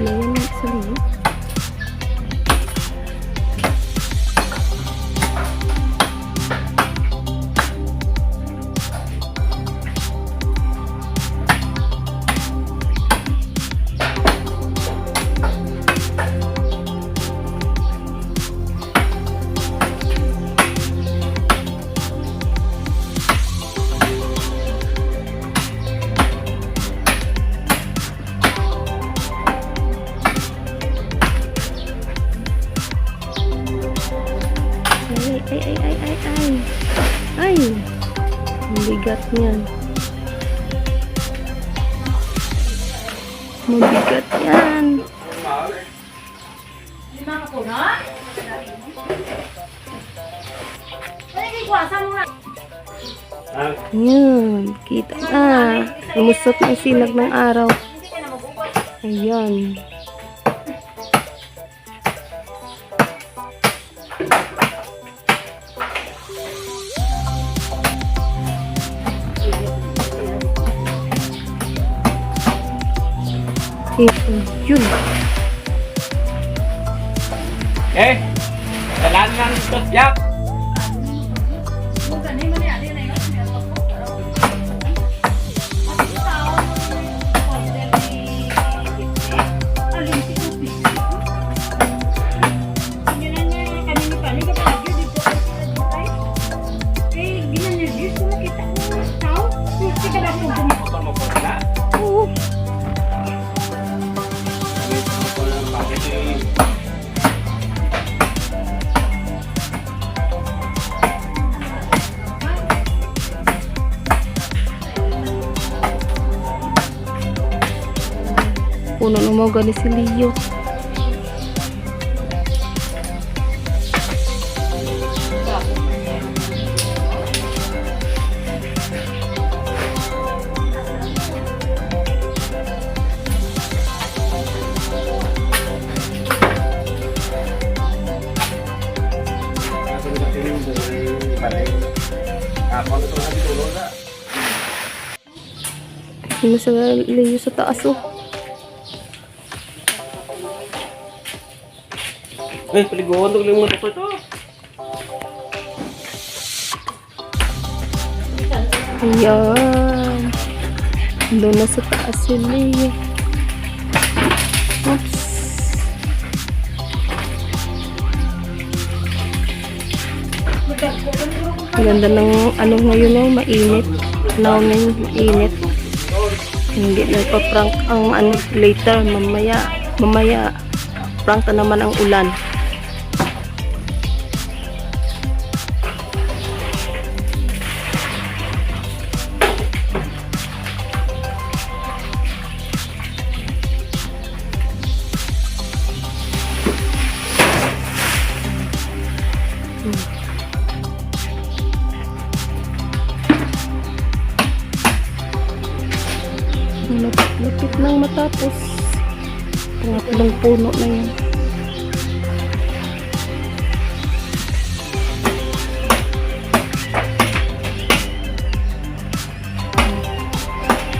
Ano yun sa liyo? Niyan. Mabigat yan. Ayan, kita na. Lumusot na yung sinag ng araw. Ayan. Ito, yun. Eh, jalan ng yak. Puno ng mga galing si Leo. Na. Ano Leo sa taas oh. Eh, paliguan ko lang mo ito ito. Ayan. Doon na sa taas si Leo. Oops. Ganda ng ano ngayon oh, mainit. Namin mainit. Hindi na pa-prank ang ano later mamaya. Mamaya prank na naman ang ulan. Puno na yan.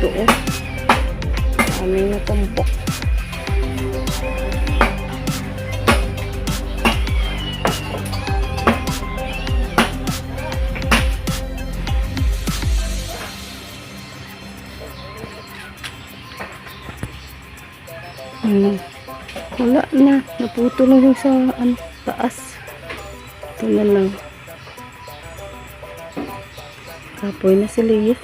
Ito oh. Aming natumpok. Wala na. Naputo lang yung sa ano, taas. Ito na lang. Kapoy na si Leah.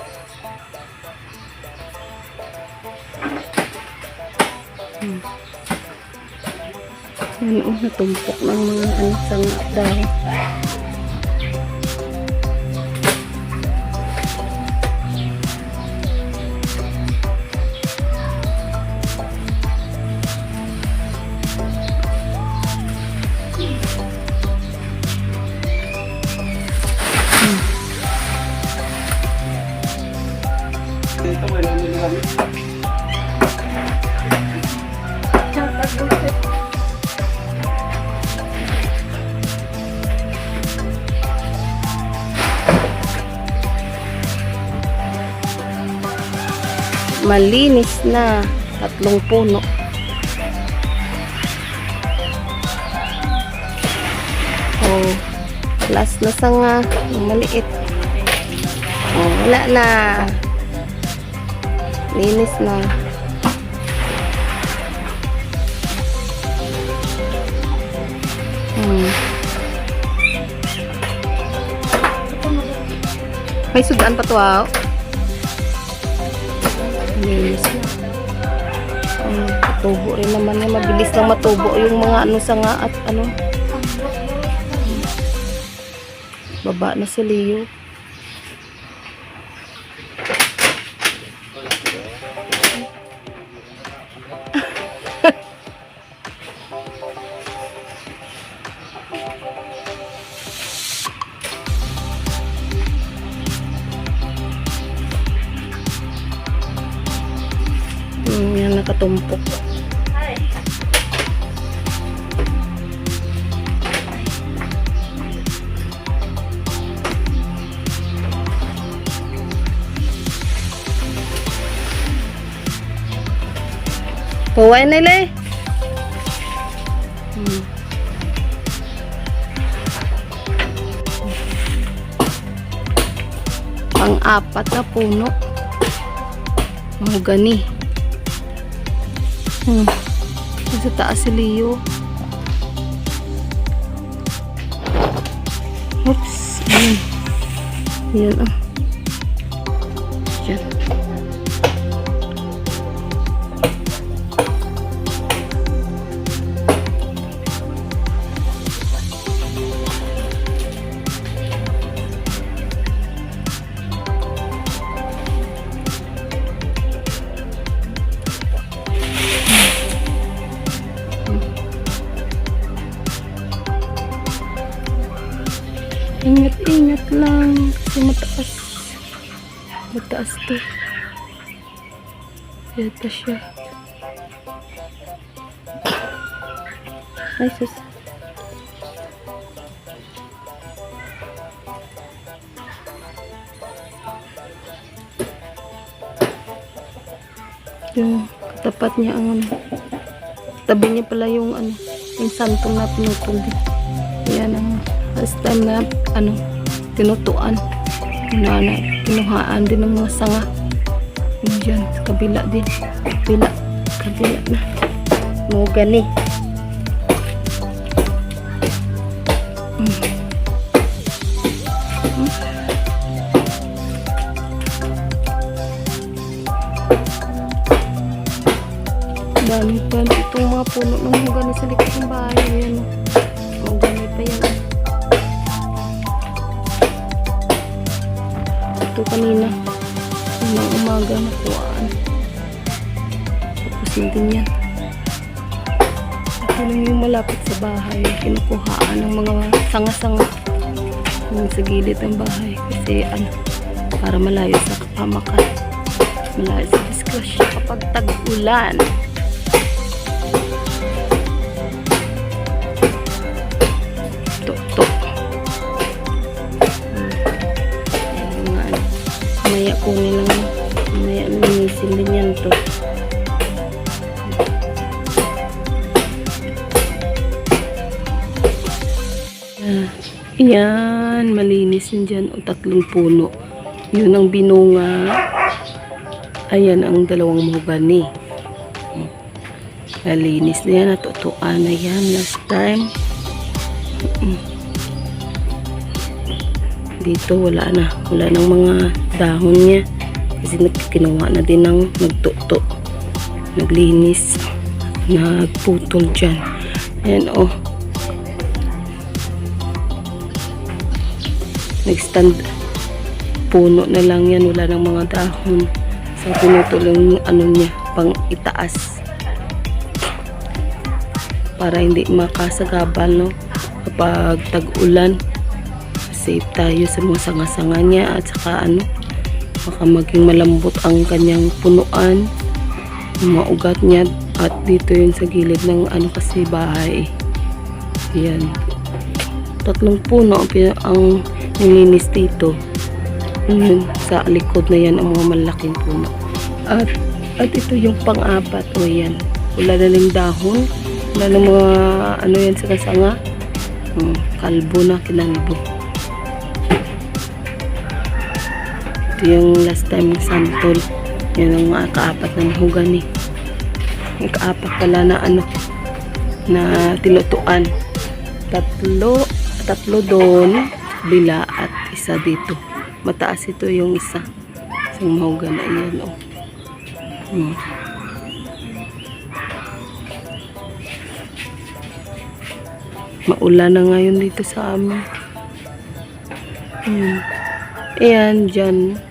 Hmm. Yan oh, natumpok ng mga ano, sanga dahon. Malinis na tatlong puno. Oh, last na sanga, maliit. Oh, wala na. Linis na. Hmm. May sudan pa to ah. Linis na. Um, rin naman yan. Mabilis lang matubo yung mga ano sanga at ano. Baba na si Leo. Nakatumpok. Huwag nila eh. Hmm. Pang-apat na puno. Mahogani. Hmm. Sa taas si Leo. Oops. Ayan. Ayan ah. Mataas to. Yata siya. Ay, sus. Yung katapat niya ang ano. Tabi niya pala yung ano. Yung santong na pinutol din. Yan ang last time na ano, tinutuan. Na, na, kinuhaan din ng mga sanga. Yun kabila din. Kabila, kabila na. Mga gani. Kanina. Unang umaga na kuhaan. Tapos na din yan. Ito lang yung malapit sa bahay. Kinukuhaan ng mga sanga-sanga. Sa gilid ng bahay. Kasi ano, para malayo sa kapamakan. Malayo sa disgrasya kapag tag-ulan. Maya kunin lang. Maya linisin din yan to. Ah, Yan, malinis yun dyan. O tatlong puno. Yun ang binunga. Ayan ang dalawang mahogani. Malinis na yan. Natutuan na yan last time. Mm. Dito wala na. Wala nang mga dahon niya. Kasi nagkinawa na din ng nagtuto. Naglinis. nagputol dyan. Ayan oh. Nag-stand puno na lang yan, wala ng mga dahon. So, pinutol yung ano niya, pang itaas. Para hindi makasagabal, no? Kapag tag-ulan, safe tayo sa mga sanga-sanga niya at saka ano, baka maging malambot ang kanyang punuan, mga ugat niya at dito yun sa gilid ng ano kasi bahay. Yan. Tatlong puno ang nilinis dito. Yun, sa likod na yan ang mga malaking puno. At, at ito yung pang-apat. O yan. Wala na ng dahon. Wala na mga ano yan sa kasanga. Hmm, kalbo na, kinalbo. Ito yung last time ng santol. Yan ang mga kaapat na mahugani. Yung kaapat pala na ano, na tinutuan. Tatlo, tatlo doon, bila at isa dito. Mataas ito yung isa. Isang mahugani. Ayan, oh. Hmm. Maulan na ngayon dito sa amin. Ayan. Ayan, dyan.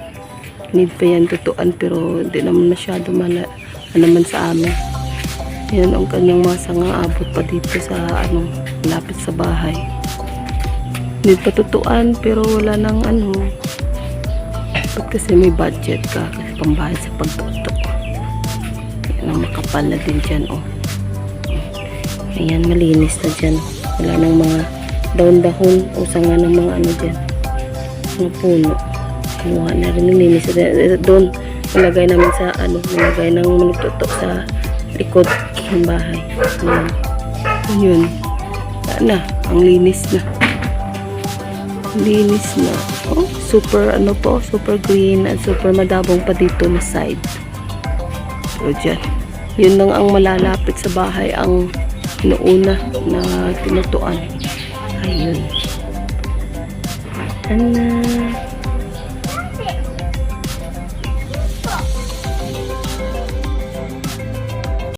Need pa yan tutuan pero hindi naman masyado mala, ano naman sa amin. Ayan ang kanyang mga sanga abot pa dito sa ano, lapit sa bahay. Need pa tutuan pero wala nang ano. Ba't kasi may budget ka kasi pambayad sa pagtuto. Ayan ang makapal na din dyan oh. Ayan, malinis na dyan. Wala nang mga daon-dahon o sanga ng mga ano dyan. Mga puno. Kinuha na rin nilinis. Eh, Doon, nilagay namin sa ano, nilagay ng manututo sa likod ng bahay. Ayan. Yun. Sana, ang linis na. Linis na. Oh, super ano po, super green at super madabong pa dito na side. So, dyan. Yun lang ang malalapit sa bahay ang inuuna na tinutuan. Ayun. Ano?